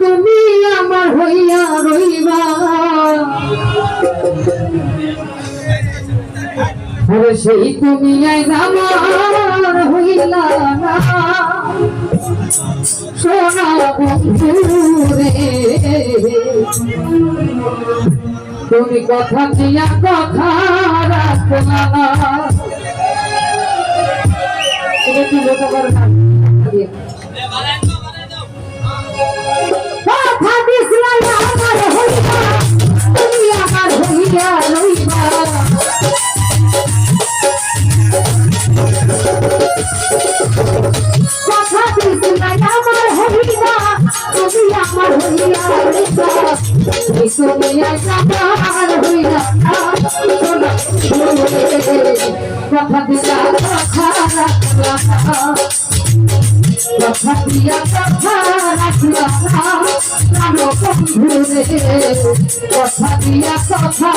তুমি আমার হইয়া রইবা। সেই তুমি আমার হইলা সোনা তুমি কথা দিয়া কথা রাখো না। তুমি কি বোঝা তুমি আমার হইয়া তুমি কথা দিয়া কথা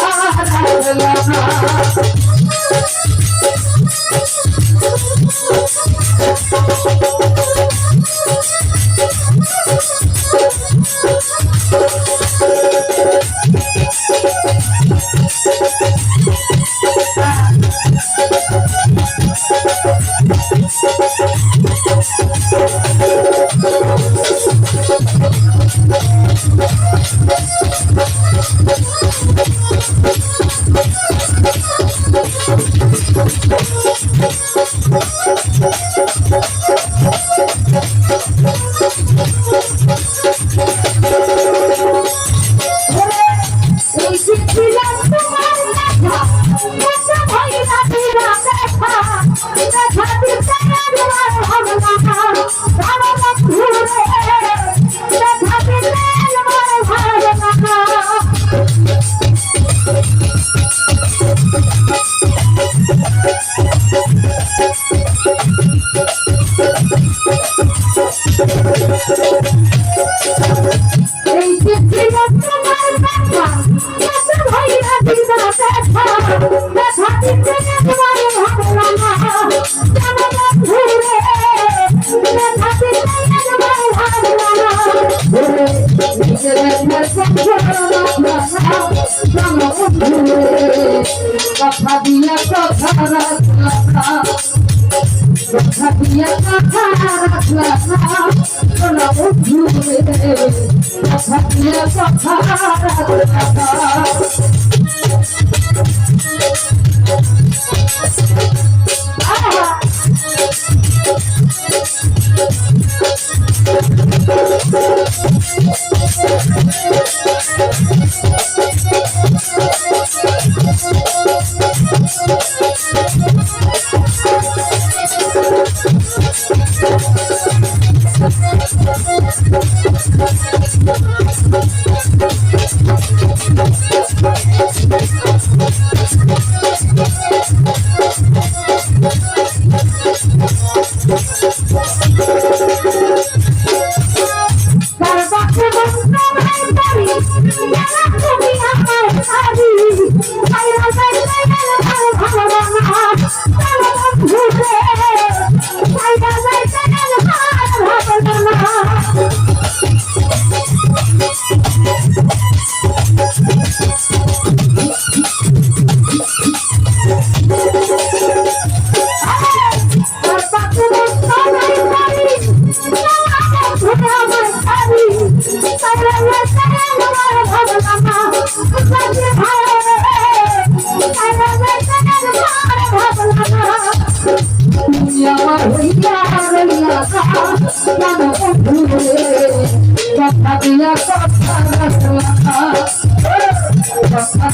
কথা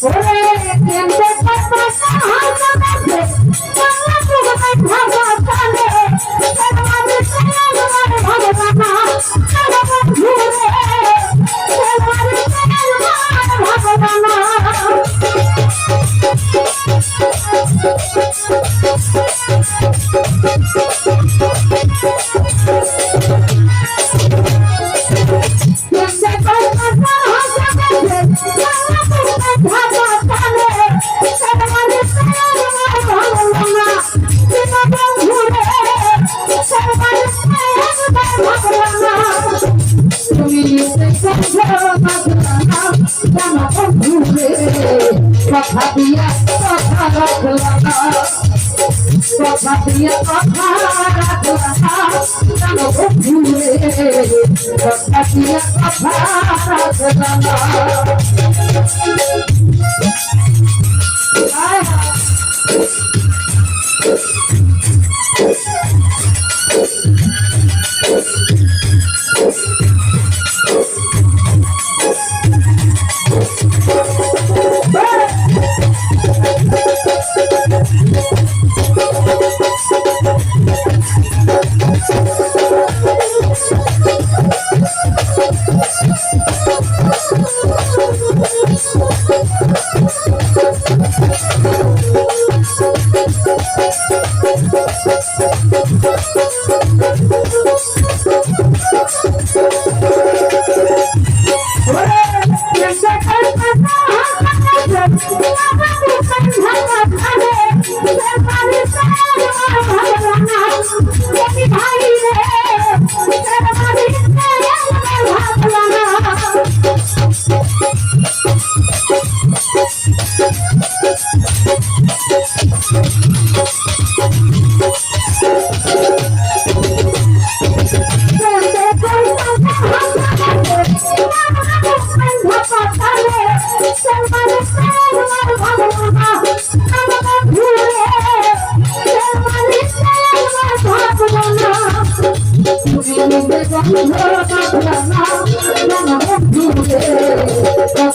Por কথা দিয়ে কথা রাখলা না জানো ভুলে কথা দিয়ে কথা রাখলা না আয়